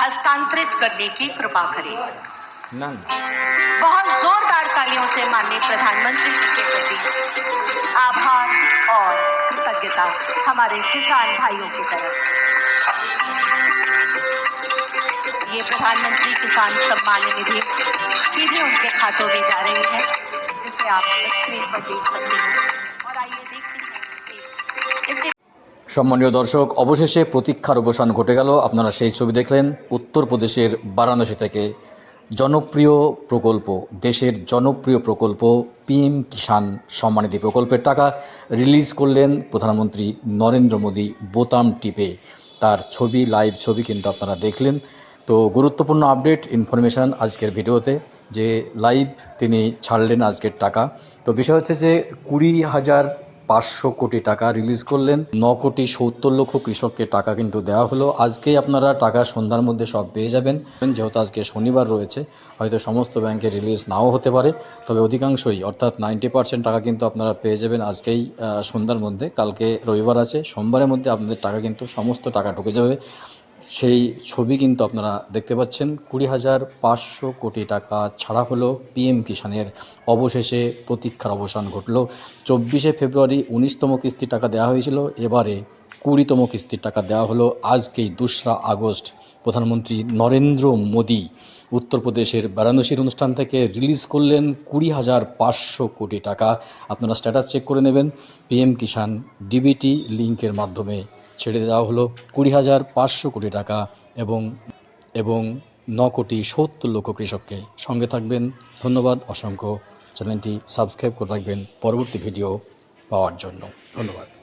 हस्तांतरित करने की कृपा करें। बहुत जोरदार तालियों से माननीय प्रधानमंत्री जी के प्रति आभार और कृतज्ञता हमारे किसान भाइयों की तरफ़। ये प्रधानमंत्री किसान सम्मान निधि सीधे उनके खातों में जा रही है जिसे आप स्क्रीन पर देख सकते हैं। और आइए देखते हैं সম্মানীয় দর্শক, অবশেষে প্রতীক্ষার অবসান ঘটে গেল। আপনারা সেই ছবি দেখলেন, উত্তরপ্রদেশের বারাণসী থেকে। জনপ্রিয় প্রকল্প, দেশের জনপ্রিয় প্রকল্প, পিএম কিষাণ সম্মানিধি প্রকল্পের টাকা রিলিজ করলেন প্রধানমন্ত্রী নরেন্দ্র মোদী বোতাম টিপে। তার ছবি, লাইভ ছবি কিন্তু আপনারা দেখলেন। তো গুরুত্বপূর্ণ আপডেট, ইনফরমেশান আজকের ভিডিওতে যে লাইভ তিনি ছাড়লেন আজকের টাকা। তো বিষয় হচ্ছে যে কুড়ি হাজার পাঁচশো কোটি টাকা রিলিজ করলেন। ন কোটি সত্তর লক্ষ কৃষককে টাকা কিন্তু দেওয়া হলো। আজকেই আপনারা টাকা সন্ধ্যার মধ্যে সব পেয়ে যাবেন। যেহেতু আজকে শনিবার রয়েছে, হয়তো সমস্ত ব্যাংকে রিলিজ নাও হতে পারে। তবে অধিকাংশই, অর্থাৎ নাইনটি পার্সেন্ট টাকা কিন্তু আপনারা পেয়ে যাবেন আজকেই সন্ধ্যার মধ্যে। কালকে রবিবার আছে, সোমবারের মধ্যে আপনাদের টাকা কিন্তু সমস্ত টাকা ঢুকে যাবে। সেই ছবি কিন্তু আপনারা দেখতে পাচ্ছেন। কুড়ি হাজার পাঁচশো কোটি টাকা ছাড়া হলো পিএম কিষাণের অবশেষে প্রতীক্ষার অবসান ঘটল। চব্বিশে ফেব্রুয়ারি উনিশতম কিস্তি টাকা দেওয়া হয়েছিল, এবারে কুড়িতম কিস্তির টাকা দেওয়া হলো আজকেই দোসরা আগস্ট। প্রধানমন্ত্রী নরেন্দ্র মোদী উত্তরপ্রদেশের বারাণসীর অনুষ্ঠান থেকে রিলিজ করলেন কুড়ি হাজার পাঁচশো কোটি টাকা। আপনারা স্ট্যাটাস চেক করে নেবেন। পিএম কিষাণ ডিবিটি লিঙ্কের মাধ্যমে ছেড়ে দেওয়া হলো কুড়ি হাজার পাঁচশো কোটি টাকা এবং এবং ন কোটি সত্তর লক্ষ কৃষককে সঙ্গে থাকবেন। ধন্যবাদ। অসংখ্য। চ্যানেলটি সাবস্ক্রাইব করে রাখবেন। পরবর্তী ভিডিও পাওয়ার জন্য। ধন্যবাদ।